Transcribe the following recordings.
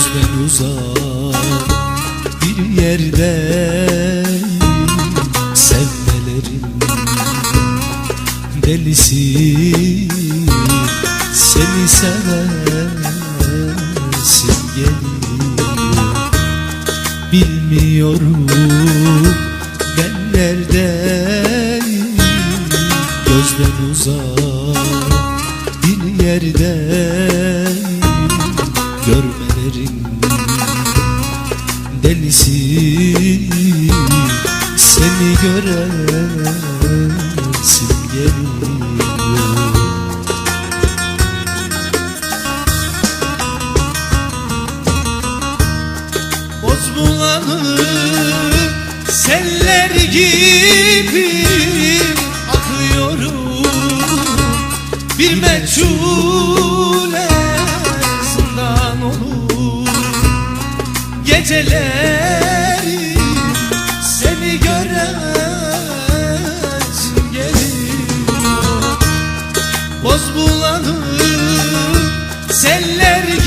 Gözden uzak bir yerdeyim Sevmelerin delisi Seni seversin geliyor. Bilmiyorum delisi Seni göresin geliyor. Boz bulanık seller gibi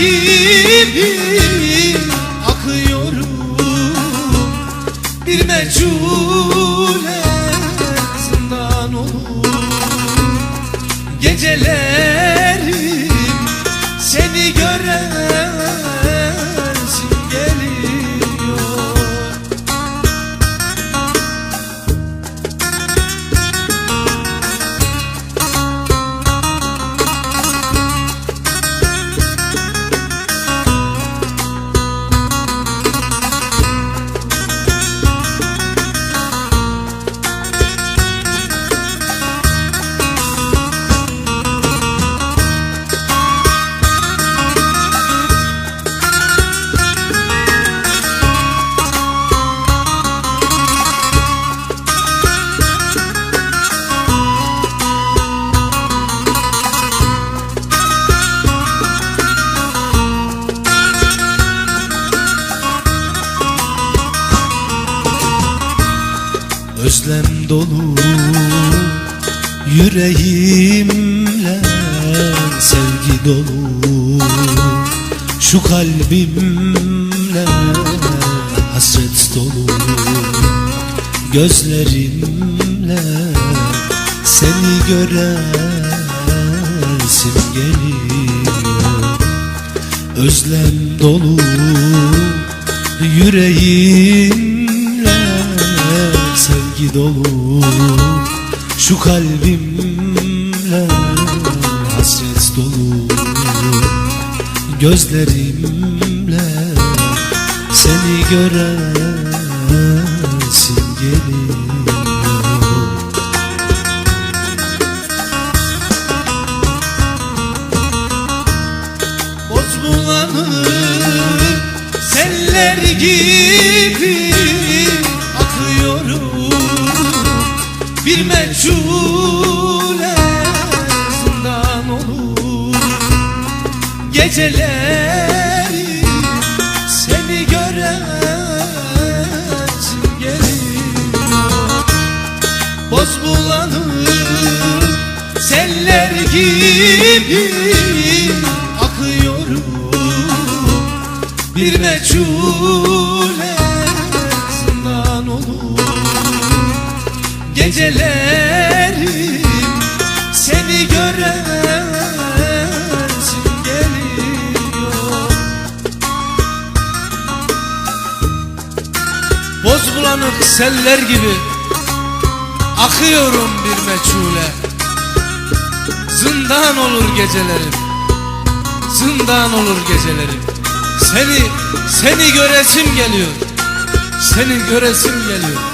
gibi akıyorum. Bir meçhule zindan olur. Gecelerim Özlem dolu yüreğimle sevgi dolu. Şu kalbimle hasret dolu. Gözlerimle seni göresim geliyor. Özlem dolu yüreğimle sevgi dolu Şu kalbimle hasret dolu Gözlerimle seni göresim geliyor. Boz bulanık seller gibi Bir meçhule zindan olur. Geceleri seni göresim geliyor Boz bulanık seller gibi akıyorum Bir meçhule Gecelerim seni göresim geliyor. Boz bulanık seller gibi Akıyorum bir meçhule. Zindan olur gecelerim Zindan olur gecelerim. Seni, seni göresim geliyor Seni göresim geliyor